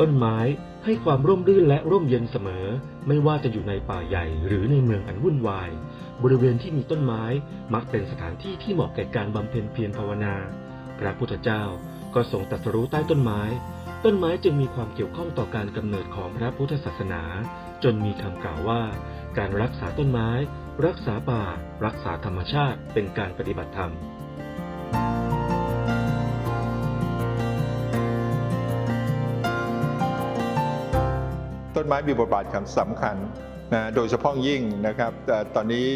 ต้นไม้ให้ความร่มรื่นและร่มเย็นเสมอ ไม่ว่าจะอยู่ในป่าใหญ่หรือในเมืองอันวุ่นวาย บริเวณที่มีต้นไม้มักเป็นสถานที่ที่เหมาะแก่การบำเพ็ญเพียรภาวนา พระพุทธเจ้าก็ทรงตรัสรู้ใต้ต้นไม้ ต้นไม้จึงมีความเกี่ยวข้องต่อการกำเนิดของพระพุทธศาสนา จนมีคำกล่าวว่า การรักษาต้นไม้ รักษาป่า รักษาธรรมชาติ เป็นการปฏิบัติธรรม ต้นไม้มีบทบาทสำคัญนะโดยเฉพาะยิ่งนะครับแต่ตอนนี้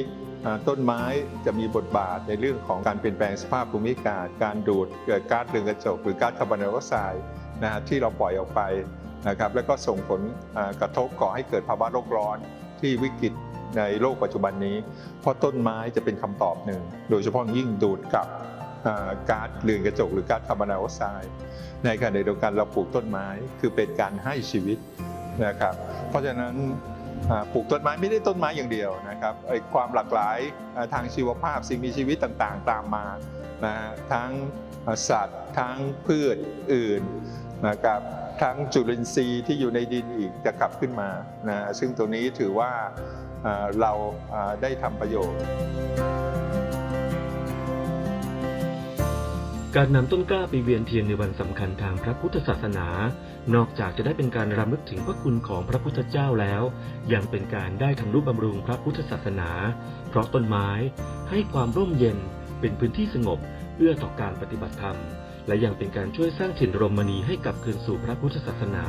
ต้นไม้จะมีบทบาทในเรื่องของการเปลี่ยนแปลงสภาพภูมิอากาศ การดูดเอ่อก๊าซเรือนกระจกหรือก๊าซคาร์บอนไดออกไซด์นะฮะที่เราปล่อยออกไปนะครับแล้วก็ส่งผลกระทบก่อให้เกิดภาวะโลกร้อนที่วิกฤตในโลกปัจจุบันนี้ เพราะต้นไม้จะเป็นคำตอบหนึ่ง โดยเฉพาะยิ่งดูดกับก๊าซเรือนกระจกหรือก๊าซคาร์บอนไดออกไซด์ในขณะเดียวกันเราปลูกต้นไม้คือเป็นการให้ชีวิต นะครับ เพราะฉะนั้นปลูกต้นไม้ไม่ได้ต้นไม้อย่างเดียวนะครับไอ้ความหลากหลายทางชีวภาพสิ่งมีชีวิตต่างๆ ตามมานะฮะทั้งสัตว์ทั้งพืชอื่นนะครับทั้งจุลินทรีย์ที่อยู่ในดินอีกจะกลับขึ้นมานะซึ่งตรงนี้ถือว่าเราได้ทำประโยชน์ การนำต้นกล้าไปเวียนเทียนในวันสำคัญทางพระพุทธศาสนา นอกจากจะได้เป็นการรำลึกถึงพระคุณของพระพุทธเจ้าแล้ว ยังเป็นการได้ทำนุบำรุงพระพุทธศาสนา เพราะต้นไม้ให้ความร่มเย็นเป็นพื้นที่สงบเอื้อต่อการปฏิบัติธรรม และยังเป็นการช่วยสร้างถิ่นรมณีให้กลับคืนสู่พระพุทธศาสนา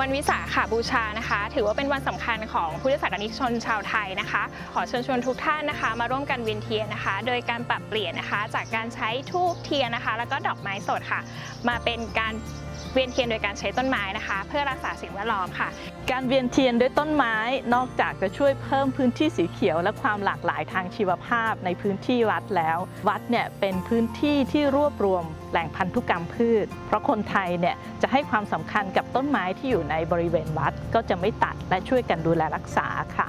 วันวิสาขาบูชานะคะ ถือว่าเป็นวันสำคัญของพุทธศาสนิกชนชาวไทยนะคะ ขอเชิญชวนทุกท่านนะคะ มาร่วมกันเวียนเทียนนะคะ โดยการปรับเปลี่ยนนะคะ จากการใช้ทูบเทียนนะคะ แล้วก็ดอกไม้สดค่ะ มาเป็นการ เวียนเทียนโดยการใช้ต้นไม้นะคะ เพื่อรักษาสิ่งแวดล้อมค่ะ การเวียนเทียนด้วยต้นไม้นอกจากจะช่วยเพิ่มพื้นที่สีเขียว และความหลากหลายทางชีวภาพในพื้นที่วัดแล้ว วัดเนี่ยเป็นพื้นที่ที่รวบรวมแหล่งพันธุกรรมพืช เพราะคนไทยเนี่ยจะให้ความสำคัญกับต้นไม้ที่อยู่ในบริเวณวัดก็จะไม่ตัดและช่วยกันดูแลรักษาค่ะ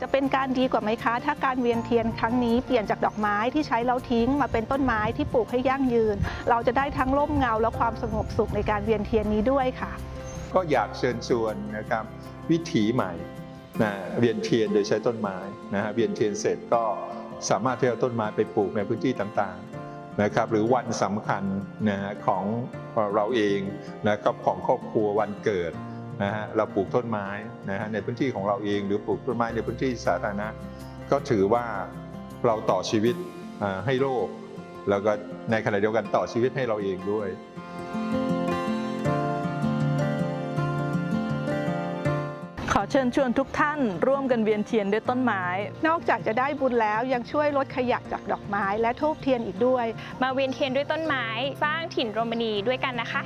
จะเป็นการดีกว่าไหมคะ ถ้าการเวียนเทียนครั้งนี้เปลี่ยนจากดอกไม้ที่ใช้แล้วทิ้งมาเป็นต้นไม้ที่ปลูกให้ยั่งยืน เราจะได้ทั้งร่มเงาและความสงบสุขในการเวียนเทียนนี้ด้วยค่ะ ก็อยากเชิญชวนนะครับวิถีใหม่นะเวียนเทียนโดยใช้ต้นไม้นะฮะเวียนเทียนเสร็จก็สามารถที่จะเอาต้นไม้ไปปลูกในพื้นที่ต่างๆนะครับหรือวันสำคัญนะฮะของเราเองนะครับของครอบครัววันเกิด นะฮะเราปลูกต้นไม้นะฮะในพื้นที่ของเราเอง หรือปลูกต้นไม้ในพื้นที่สาธารณะก็ถือว่าเราต่อชีวิตอ่าให้โลก แล้วก็ในขณะเดียวกันต่อชีวิตให้เราเองด้วยขอเชิญชวนทุกท่านร่วมกันเวียนเทียนด้วยต้นไม้ นอกจากจะได้บุญแล้วยังช่วยลดขยะจากดอกไม้และทูบเทียนอีกด้วย มาเวียนเทียนด้วยต้นไม้ สร้างถิ่นโรมณีด้วยกันนะคะ